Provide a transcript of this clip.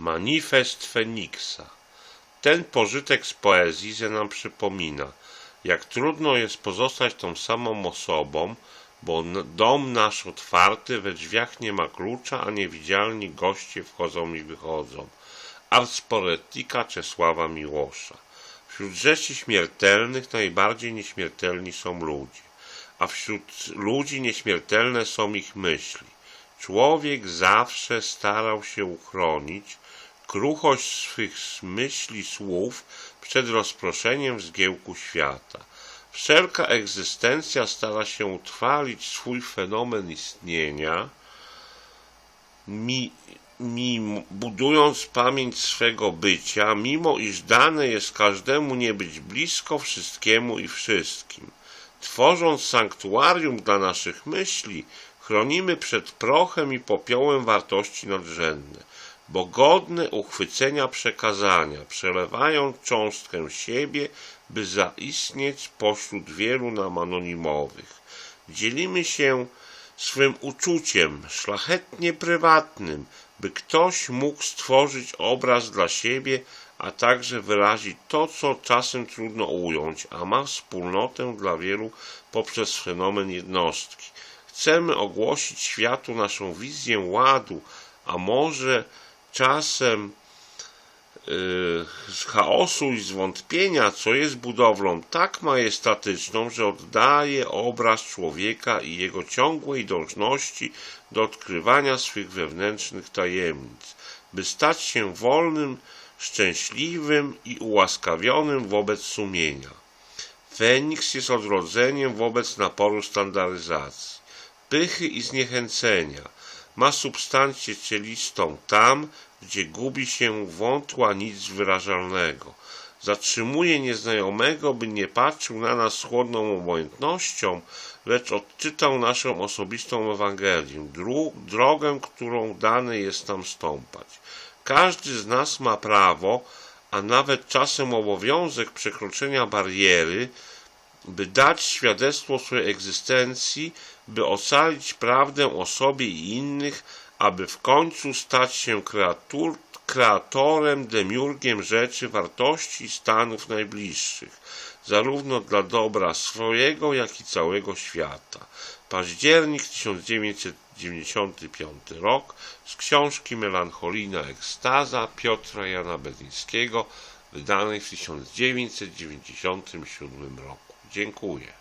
Manifest Feniksa. Ten pożytek z poezji ze nam przypomina, jak trudno jest pozostać tą samą osobą, bo dom nasz otwarty, we drzwiach nie ma klucza, a niewidzialni goście wchodzą i wychodzą. Ars Poetica Czesława Miłosza. Wśród rzeczy śmiertelnych najbardziej nieśmiertelni są ludzie, a wśród ludzi nieśmiertelne są ich myśli. Człowiek zawsze starał się uchronić kruchość swych myśli słów przed rozproszeniem zgiełku świata. Wszelka egzystencja stara się utrwalić swój fenomen istnienia, mi, mi, budując pamięć swego bycia, mimo iż dane jest każdemu nie być blisko wszystkiemu i wszystkim. Tworząc sanktuarium dla naszych myśli, chronimy przed prochem i popiołem wartości nadrzędne, bo godne uchwycenia przekazania, przelewają cząstkę siebie, by zaistnieć pośród wielu nam anonimowych. Dzielimy się swym uczuciem, szlachetnie prywatnym, by ktoś mógł stworzyć obraz dla siebie, a także wyrazić to, co czasem trudno ująć, a ma wspólnotę dla wielu poprzez fenomen jednostki. Chcemy ogłosić światu naszą wizję ładu, a może czasem yy, z chaosu i zwątpienia, co jest budowlą tak majestatyczną, że oddaje obraz człowieka i jego ciągłej dążności do odkrywania swych wewnętrznych tajemnic, by stać się wolnym, szczęśliwym i ułaskawionym wobec sumienia. Feniks jest odrodzeniem wobec naporu standaryzacji, pychy i zniechęcenia. Ma substancję cielistą tam, gdzie gubi się wątła nic wyrażalnego. Zatrzymuje nieznajomego, by nie patrzył na nas chłodną obojętnością, lecz odczytał naszą osobistą Ewangelię, drogę, którą dane jest nam stąpać. Każdy z nas ma prawo, a nawet czasem obowiązek przekroczenia bariery, by dać świadectwo swojej egzystencji, by ocalić prawdę o sobie i innych, aby w końcu stać się kreatur, kreatorem, demiurgiem rzeczy, wartości i stanów najbliższych, zarówno dla dobra swojego, jak i całego świata. Październik 1995 rok z książki Melancholijna ekstaza Piotra Jana Bedyńskiego, wydanej w 1997 roku. Dziękuję.